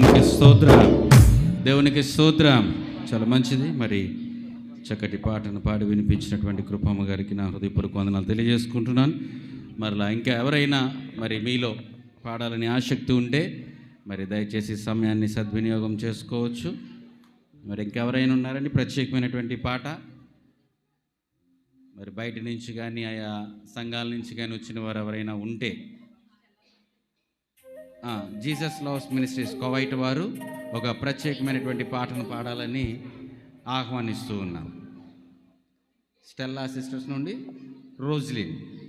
దేవునికి స్తోత్రం. దేవునికి స్తోత్రం. చాలా మంచిది. మరి చక్కటి పాటను పాడి వినిపించినటువంటి కృపమ్మ గారికి నా హృదయపూర్వక వందనాలు తెలియజేసుకుంటున్నాను. మరలా ఇంకా ఎవరైనా మరి మీలో పాడాలని ఆసక్తి ఉంటే మరి దయచేసి సమయాన్ని సద్వినియోగం చేసుకోవచ్చు. మరి ఇంకెవరైనా ఉన్నారండి? ప్రత్యేకమైనటువంటి పాట. మరి బయట నుంచి కానీ ఆయా సంఘాల నుంచి కానీ వచ్చిన వారు ఎవరైనా ఉంటే జీసస్ లవ్స్ మినిస్ట్రీస్ కోవైట్ వారు ఒక ప్రత్యేకమైనటువంటి పాటను పాడాలని ఆహ్వానిస్తూ ఉన్నాం. స్టెల్లా సిస్టర్స్ నుండి రోజ్లిన్.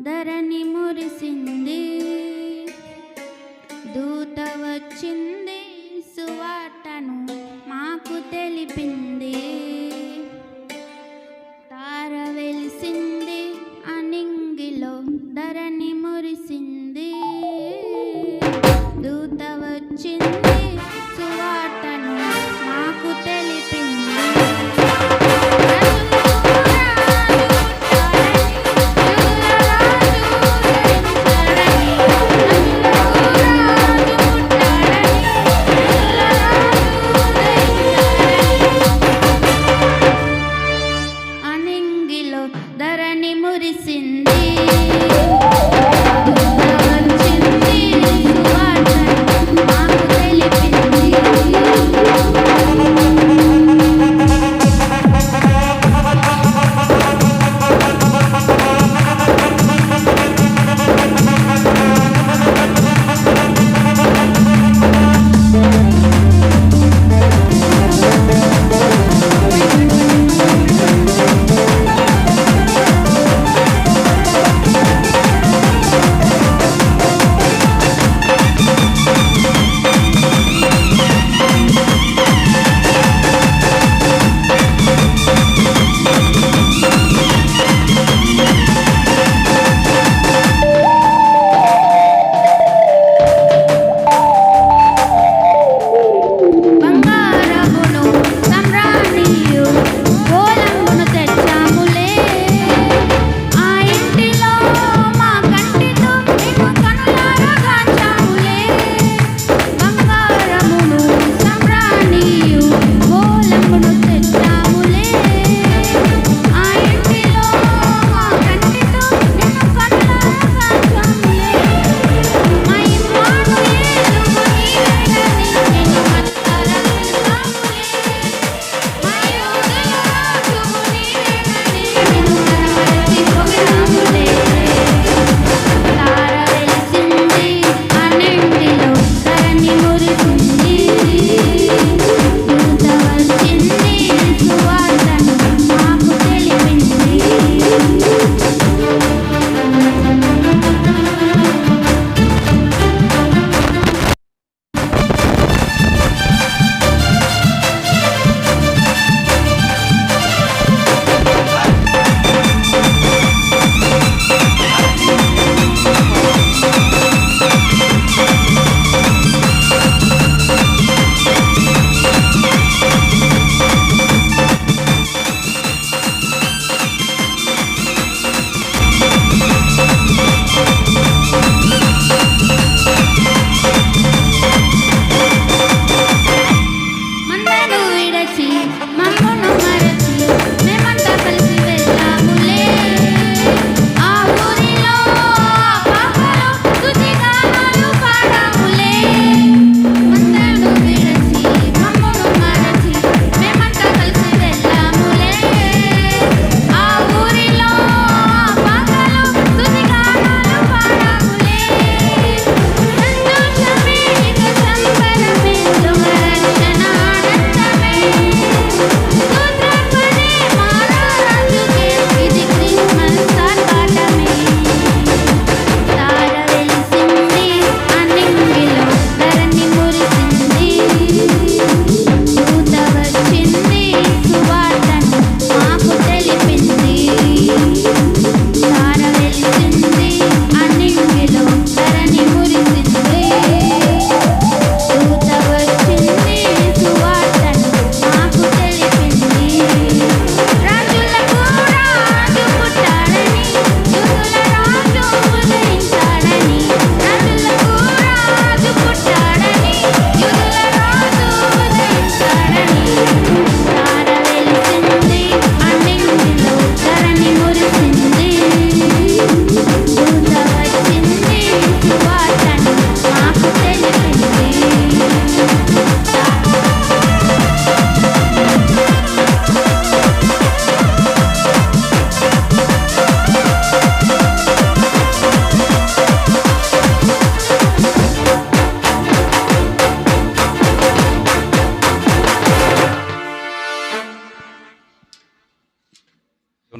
ధరణి మురిసింది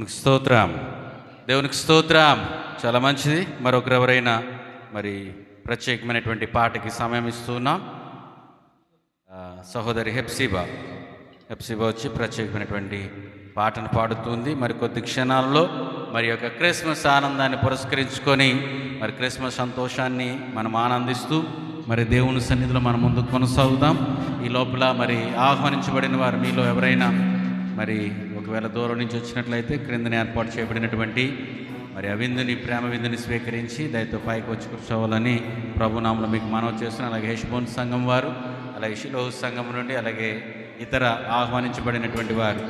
స్తోత్రం. దేవునికి స్తోత్రం. చాలా మంచిది. మరొకరు ఎవరైనా మరి ప్రత్యేకమైనటువంటి పాటకి సమయం ఇస్తున్నాం సహోదరి హెప్సిబా. హెప్సిబా వచ్చి ప్రత్యేకమైనటువంటి పాటను పాడుతుంది. మరి కొద్ది క్షణాల్లో మరి యొక్క క్రిస్మస్ ఆనందాన్ని పురస్కరించుకొని మరి క్రిస్మస్ సంతోషాన్ని మనం ఆనందిస్తూ మరి దేవుని సన్నిధిలో మనం ముందుకు కొనసాగుదాం. ఈ లోపల మరి ఆహ్వానించబడిన వారు మీలో ఎవరైనా మరి ఒకవేళ దూరం నుంచి వచ్చినట్లయితే క్రిందని ఏర్పాటు చేయబడినటువంటి మరి అవిందుని ప్రేమ విందుని స్వీకరించి దయతో పైకి వచ్చి కూర్చోవాలని ప్రభునామలు మీకు మనవి చేస్తున్నాను. అలాగే హెష్బోన్ సంఘం వారు అలాగే షిలోహు సంఘం నుండి అలాగే ఇతర ఆహ్వానించబడినటువంటి వారు.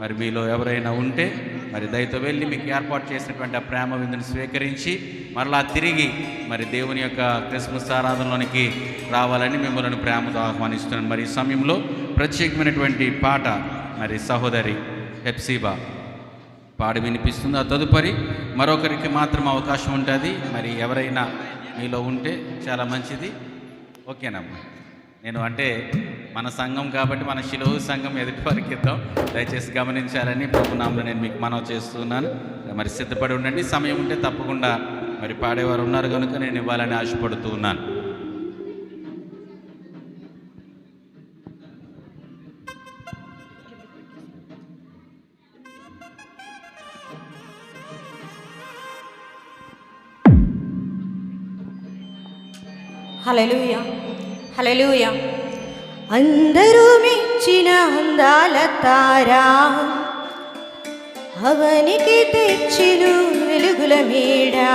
మరి మీలో ఎవరైనా ఉంటే మరి దయతో వెళ్ళి మీకు ఏర్పాటు చేసినటువంటి ఆ ప్రేమ విందుని స్వీకరించి మరలా తిరిగి మరి దేవుని యొక్క క్రిస్మస్ ఆరాధనలోనికి రావాలని మిమ్మల్ని ప్రేమతో ఆహ్వానిస్తున్నాను. మరి ఈ సమయంలో ప్రత్యేకమైనటువంటి పాట మరి సహోదరి హెప్సీబా. పాడి వినిపిస్తుంది ఆ తదుపరి? మరొకరికి మాత్రం అవకాశం ఉంటుంది. మరి ఎవరైనా మీలో ఉంటే చాలా మంచిది. ఓకేనమ్మా. నేను అంటే మన సంఘం కాబట్టి మన శిలువు సంఘం ఎదుటి వారికి ఇద్దాం. దయచేసి గమనించాలని ప్రభునామంలో నేను మీకు మనవి చేస్తున్నాను. మరి సిద్ధపడి ఉండండి. సమయం ఉంటే తప్పకుండా మరి పాడేవారు ఉన్నారు కనుక నేను ఇవ్వాలని ఆశపడుతూ ఉన్నాను. హలలుయ హలలుయ అందరూ మెచ్చిన అందాల తారా. అవనికి తెచ్చిను వెలుగుల మేడా.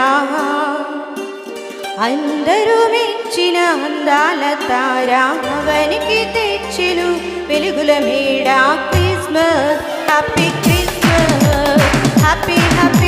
అందరూ మెచ్చిన అందాల తారా. అవనికి తెచ్చిను వెలుగుల మేడా. Christmas happy Christmas happy happy.